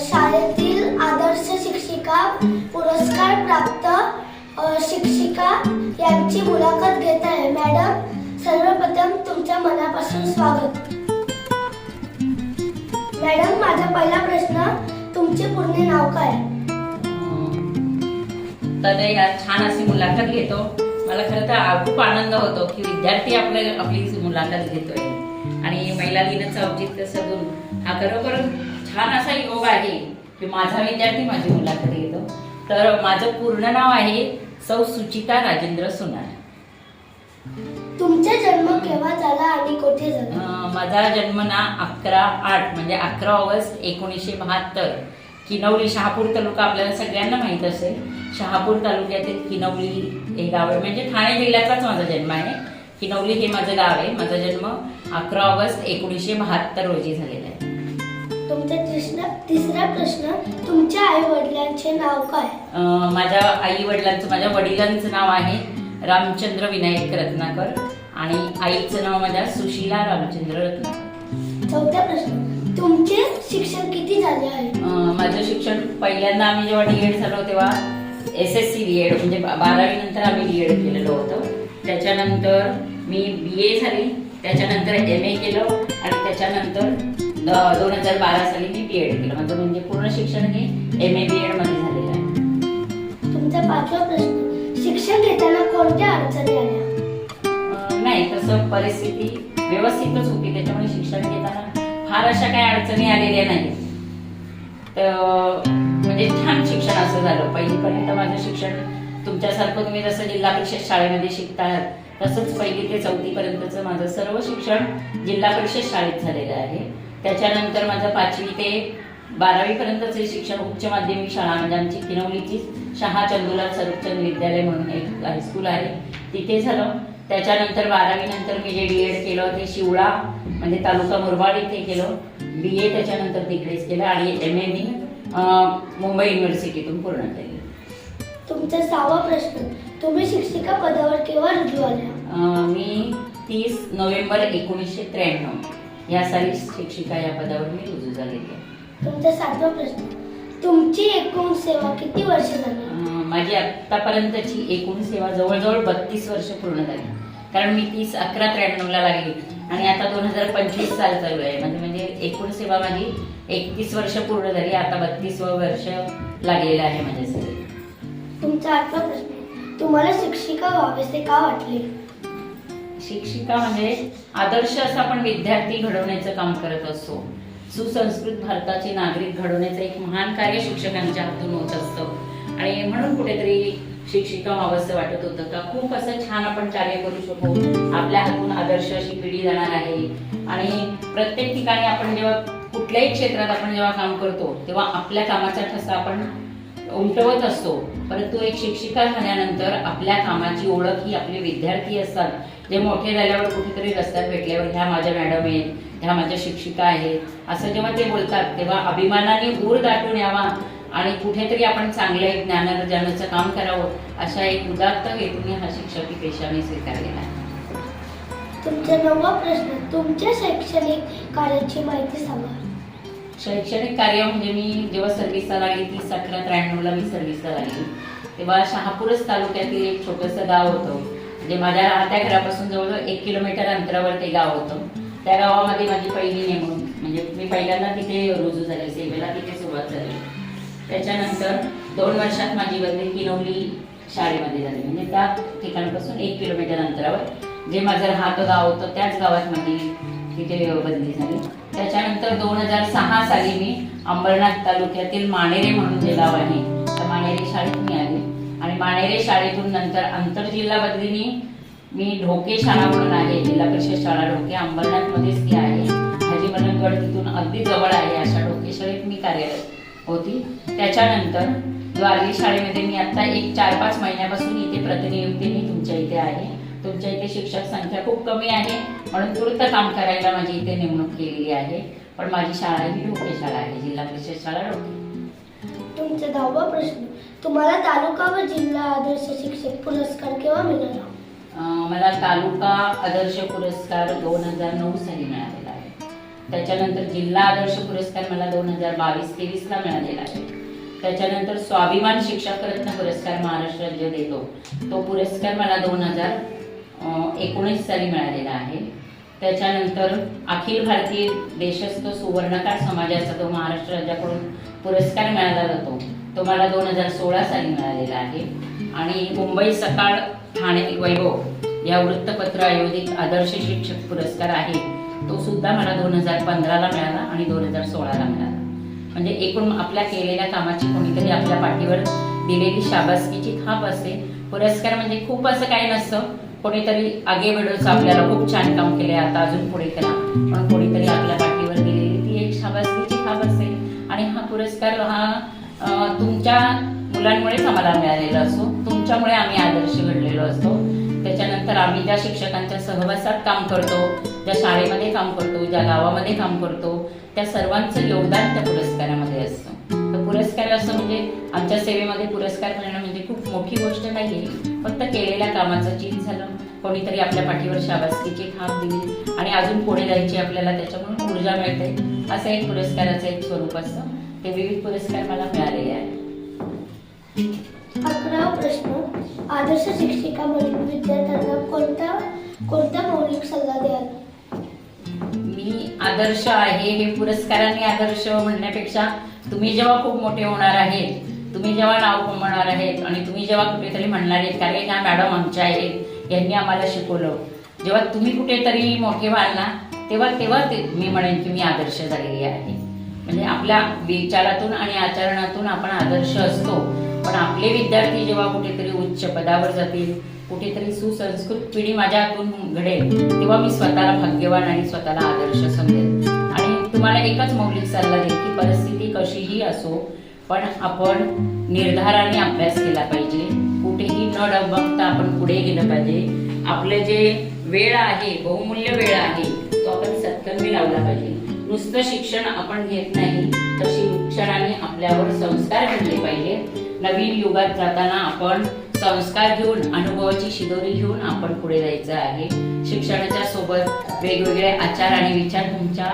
शाळेतील आदर्श शिक्षिका पुरस्कार प्राप्त शिक्षिका यांची मुलाखत घेत आहे. मॅडम सर्वप्रथम तुमच्या मनापासून स्वागत. मॅडम माझा पहिला प्रश्न तुमचे पूर्ण नाव काय? तर या छान अशी मुलाखत घेतो. मला खरं तर खूप आनंद होतो की विद्यार्थी आपल्या आपली मुलाखत घेतोय. आणि महिला दिनाचा औचित्य साधून हा खरोखर छान असा योग आहे की माझा विद्यार्थी माझी मुलाखत घेतो. तर माझं पूर्ण नाव आहे सौ सुचिता राजेंद्र सोनार. तुमचा जन्म केव्हा झाला आणि कुठे झाला? माझा जन्म ना अकरा आठ म्हणजे अकरा ऑगस्ट एकोणीसशे बहात्तर. किनवली शहापूर तालुका आपल्याला सगळ्यांना माहीत असेल. शहापूर तालुक्यातील किनवली हे गाव आहे. म्हणजे ठाणे जिल्ह्यातलाच माझा जन्म आहे. किनवली हे माझं गाव आहे. माझा जन्म अकरा ऑगस्ट एकोणीसशे बहात्तर रोजी झालेला आहे. तुमचा तिसरा तिसरा प्रश्न तुमच्या आई वडिलांचे नाव काय? अं, माझ्या आई वडिलांचं माझ्या वडिलांचं नाव आहे रामचंद्र विनायक रत्नाकर आणि आईचं नाव माझ्या सुशीला रामचंद्र रत्नाकर. चौथा प्रश्न तुमचे शिक्षण किती झाले आहे? अं, माझं शिक्षण पहिल्यांदा आम्ही जेव्हा डी एड झालो तेव्हा S S C B Ed म्हणजे बारावी नंतर आम्ही डी एड केलेलं होतं. त्याच्यानंतर मी बी ए झाली त्याच्यानंतर एम ए केलं आणि त्याच्यानंतर दोन हजार बारा साली मी बी एड केलं. माझं म्हणजे पूर्ण शिक्षण हे एम ए बी एडमध्ये झालेलं आहे. तुमचा पाचवा प्रश्न. शिक्षण घेताना कोणत्या अडचणी आल्या? नाही तसं परिस्थिती व्यवस्थितच होती. त्याच्यामुळे शिक्षण घेताना फार अशा काही अडचणी आलेल्या नाहीत. तर म्हणजे छान शिक्षण असं झालं. पहिलीपर्यंत माझं शिक्षण तुमच्यासारखं तुम्ही जसं जिल्हा परिषद शाळेमध्ये शिकतात तसंच पहिली ते चौथीपर्यंतचं माझं सर्व शिक्षण जिल्हा परिषद शाळेत झालेलं आहे. त्याच्यानंतर माझं पाचवी ते बारावीपर्यंतचे शिक्षण उच्च माध्यमिक शाळा म्हणजे आमची किनवलीची शहा चंदुलाल सरोपचंद विद्यालय म्हणून एक हायस्कूल आहे. तिथे झालं. त्याच्यानंतर बारावी नंतर मी जे डी एड केलं ते शिवळा म्हणजे तालुका मुरबाड इथे केलं. बी ए त्याच्यानंतर तिकडेच केलं आणि एम ए मी मुंबई युनिव्हर्सिटीतून पूर्ण केली. तुमचा सहावा प्रश्न तुम्ही शिक्षिका पदावर केव्हा रुजू आल्या मी तीस नोव्हेंबर एकोणीसशे त्र्याण्णव. या साली शिक्षिका या पदावर मी रुजू झालेली आहे. तुमचा सातवा प्रश्न. तुमची एकूण सेवा किती वर्ष झाली? अं, माझी आत्तापर्यंतची एकूण सेवा जवळजवळ बत्तीस वर्ष पूर्ण झाली. कारण मी तीस अकरा त्र्याण्णवला लागली. आणि आता दोन हजार पंचवीस साल चालू आहे. म्हणजे म्हणजे एकूण सेवा माझी एकतीस वर्ष पूर्ण झाली. आता बत्तीसवं वर्ष लागलेलं आहे माझ्यासाठी. तुमचा आठवा प्रश्न. तुम्हाला शिक्षिका व्हावेसे का वाटले? शिक्षिका म्हणजे आदर्श असं आपण विद्यार्थी घडवण्याचं काम करत असतो. सुसंस्कृत भारताचे नागरिक घडवण्याचं एक महान कार्य शिक्षकांच्या हातून होत असतं. आणि म्हणून कुठेतरी शिक्षिका व्हावंसं वाटत होतं का? खूप असं छान आपण कार्य करू शकू. आपल्या हातून आदर्श अशी पिढी जाणार आहे. आणि प्रत्येक ठिकाणी आपण जेव्हा कुठल्याही क्षेत्रात आपण जेव्हा काम करतो तेव्हा आपल्या कामाचा ठसा आपण उमटवत असतो. परंतु एक शिक्षिका झाल्यानंतर आपल्या कामाची ओळख ही आपले विद्यार्थी असतात. जे मोठे झाल्यावर कुठेतरी रस्त्यात भेटल्यावर ह्या माझ्या मॅडम आहेत ह्या माझ्या शिक्षिका आहेत. असं जेव्हा ते बोलतात तेव्हा अभिमानाने ऊर दाटून यावा आणि कुठेतरी आपण चांगल्या एक ज्ञानार्जनाचं काम करावं अशा एक उदात्त हेतूने हा शिक्षकी पेशाने स्वीकारलेला आहे. तुमचा नववा प्रश्न तुमच्या शैक्षणिक कार्याची माहिती सांगा. शैक्षणिक कार्य म्हणजे मी जेव्हा सर्व्हिसला लागली तीस अकरा त्र्याण्णवला मी सर्व्हिसला लागली. तेव्हा शहापूरच तालुक्यातील एक छोटंसं गाव होतं. म्हणजे माझ्या राहत्या घरापासून जवळजवळ एक किलोमीटर अंतरावर ते गाव होतं. त्या गावामध्ये माझी पहिली नेमणूक म्हणजे मी पहिल्यांदा तिथे रुजू झाले सेवेला तिथे सुरुवात झाली. त्याच्यानंतर दोन वर्षात माझी बदली किनवली शाळेमध्ये झाली. म्हणजे त्या ठिकाणापासून एक किलोमीटर अंतरावर जे माझं राहतं गाव होतं त्याच गावात माझी तिथे बदली झाली. त्याच्यानंतर दोन हजार सहा साली मी अंबरनाथ तालुक्यातील माणेरे म्हणून जे गाव आहे त्या माणेरे शाळेत मी आले. आणि माणेरे शाळेतून नंतर आंतरजिल्हा बदलीने मी ढोके शाळा म्हणून आहे. जिल्हा परिषद शाळा ढोके अंबरनाथमध्येच ती आहे. हाजी मलंगड तिथून अगदी जवळ आहे अशा ढोके शाळेत मी कार्यरत होती. त्याच्यानंतर द्वारली शाळेमध्ये मी आता एक चार पाच महिन्यापासून इथे मी तुमच्या इथे आहे. तुमच्या इथे शिक्षक संख्या खूप कमी आहे. म्हणून तुरंत काम करायला माझी इथे नेमणूक केलेली आहे. पण माझी शाळा ही ढोके शाळा आहे जिल्हा परिषद शाळा ढोके तुमचा दहावा प्रश्न. तुम्हाला तालुका व जिल्हा आदर्श शिक्षक पुरस्कार केव्हा मिळाला? अं, मला तालुका आदर्श पुरस्कार दोन हजार नऊ साली मिळालेला आहे. त्याच्यानंतर जिल्हा आदर्श पुरस्कार मला दोन हजार बावीस तेवीसला मिळालेला आहे. त्याच्यानंतर स्वाभिमान शिक्षक रत्न पुरस्कार महाराष्ट्र राज्य देतो. तो पुरस्कार मला दोन हजार एकोणीस साली मिळालेला आहे. त्याच्यानंतर अखिल भारतीय देशस्थ सुवर्णकार समाजाचा तो महाराष्ट्र राज्याकडून पुरस्कार मिळाला जातो. तो मला दोन हजार सोळा साली मिळालेला आहे. आणि मुंबई सकाळ ठाणे वैभव या वृत्तपत्र आयोजित आदर्श शिक्षक पुरस्कार आहे. तो सुद्धा मला दोन हजार पंधराला मिळाला आणि दोन हजार सोळाला मिळाला. म्हणजे एकूण आपल्या केलेल्या कामाची कोणीतरी आपल्या पाठीवर दिलेली शाबासकीची थाप असते. पुरस्कार म्हणजे खूप असं काही नसतं. कोणीतरी आगे बेडोचं आपल्याला खूप छान काम केले आता अजून पुढे करा पण कोणीतरी आपल्या पाठीवर दिलेली ती एक शाबासकीची थाप असते आणि हा पुरस्कार हा तुमच्या मुलांमुळेच आम्हाला मिळालेला असतो. तुमच्यामुळे आम्ही आदर्श घडलेलो असतो. त्याच्यानंतर आम्ही ज्या शिक्षकांच्या सहवासात काम करतो ज्या शाळेमध्ये काम करतो ज्या गावामध्ये काम करतो त्या सर्वांचं योगदान त्या पुरस्कारामध्ये असतं. तर पुरस्कार असं म्हणजे आमच्या सेवेमध्ये पुरस्कार मिळणं म्हणजे खूप मोठी गोष्ट नाही फक्त केलेल्या कामाचं चीज झालं. कोणीतरी आपल्या पाठीवर शाबासकीची थाप दिली आणि अजून पुढे जायची आपल्याला त्याच्यामुळे ऊर्जा मिळते. असं एक पुरस्काराचं एक स्वरूप असतं. ते विविध पुरस्कार मला मिळालेले आहेत. अकरावा प्रश्न. आदर्श शिक्षिका म्हणून विद्यार्थ्यांना कोणता कोणता मौलिक सल्ला द्याल? मी आदर्श आहे हे पुरस्काराने आदर्श म्हणण्यापेक्षा तुम्ही जेव्हा खूप मोठे होणार आहेत तुम्ही जेव्हा नाव कमवणार आहेत आणि तुम्ही जेव्हा कुठेतरी म्हणणार आहेत कारण ह्या मॅडम आमच्या आहेत यांनी आम्हाला शिकवलं. जेव्हा तुम्ही कुठेतरी मोठे व्हाल ना तेव्हा तेव्हा ते मी म्हणेन की मी आदर्श झालेली आहे. म्हणजे आपल्या विचारातून आणि आचरणातून आपण आदर्श असतो. पण आपले विद्यार्थी जेव्हा कुठेतरी उच्च पदावर जातील कुठेतरी सुसंस्कृत पिढी माझ्या हातून घडेल तेव्हा मी स्वतःला भाग्यवान आणि स्वतःला आदर्श समजेल तुम्हाला एकच मौलिक सल्ला देईल की परिस्थिती कशीही असो पण आपण निर्धाराने अभ्यास केला पाहिजे. कुठेही न डगमगता आपण पुढे गेलं पाहिजे. आपले जे वेळ आहे बहुमूल्य वेळ आहे तो आपण सत्कर्मी लावला पाहिजे. नुसतं शिक्षण आपण घेत नाही तर शिक्षणाने आपल्यावर संस्कार घडले पाहिजे. नवीन युगात जाताना आपण संस्कार घेऊन अनुभवाची शिदोरी घेऊन आपण पुढे जायचं आहे. शिक्षणाच्या सोबत वेगवेगळे आचार आणि विचार तुमच्या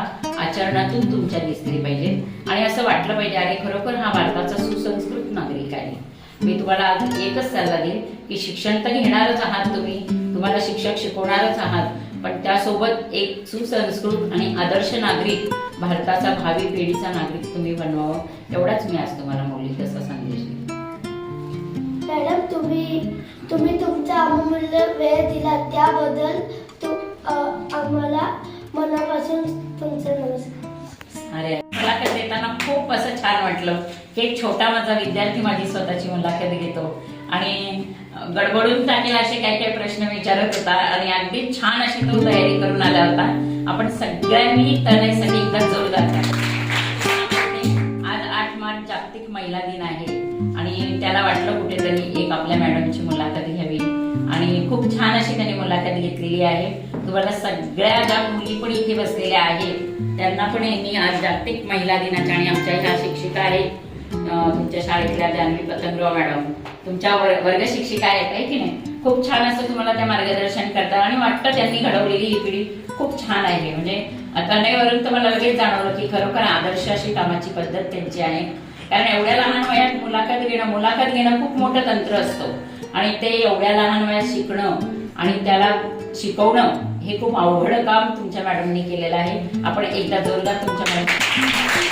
आचरणातून तुमच्या दिसली पाहिजे. आणि असं वाटलं पाहिजे अरे खरोखर हा भारताचा सुसंस्कृत नागरिक आहे. मी तुम्हाला एकच सल्ला देईन की शिक्षण तर घेणारच आहात तुम्ही तुम्हाला शिक्षक शिकवणारच आहात पण त्यासोबत एक सुसंस्कृत आणि आदर्श नागरिक भारताचा भावी पिढीचा नागरिक तुम्ही बनवावं एवढाच मी आज तुम्हाला मौलिक असा संदेश देईन. मॅडम तुम्ही तुम्ही तुमचा अमूल्य वेळ दिला त्याबद्दल आम्हाला मनापासून तुमचे नमस्कार. अरे मुलाखत देताना खूप असं छान वाटलं. की एक छोटा माझा विद्यार्थी माझी स्वतःची मुलाखत घेतो. आणि गडबडून त्याने असे काही काही प्रश्न विचारत होता आणि अगदी छान अशी तो तयारी करून आला होता. आपण सगळ्यांनी तयारीसाठी एकदा जोरदार आज आठ मार्च जागतिक महिला दिन आहे आणि त्याला वाटलं कुठेतरी एक आपल्या मॅडमची मुलाखत घ्यावी. आणि खूप छान अशी त्यांनी मुलाखत घेतलेली आहे. तुम्हाला सगळ्या ज्या मुली पण इथे बसलेल्या आहेत त्यांना पण यांनी आज जागतिक महिला दिनाच्या आणि आमच्या ह्या शिक्षिका आहेत तुमच्या शाळेतल्या जान्हवी पतंगराव मॅडम. तुमच्या वर्ग शिक्षिका आहेत आहे की नाही? खूप छान असं तुम्हाला त्या मार्गदर्शन करतात आणि वाटतं त्यांनी घडवलेली ही पिढी खूप छान आहे. म्हणजे तनयवरून तर मला लगेच जाणवलं की खरोखर आदर्श अशी कामाची पद्धत त्यांची आहे. कारण एवढ्या लहान वयात मुलाखत घेणं मुलाखत घेणं खूप मोठं तंत्र असतं. आणि ते एवढ्या लहान वयात शिकणं आणि त्याला शिकवणं हे खूप अवघड काम तुमच्या मॅडमनी केलेलं आहे. आपण एकदा जोरदार तुमच्या मॅडम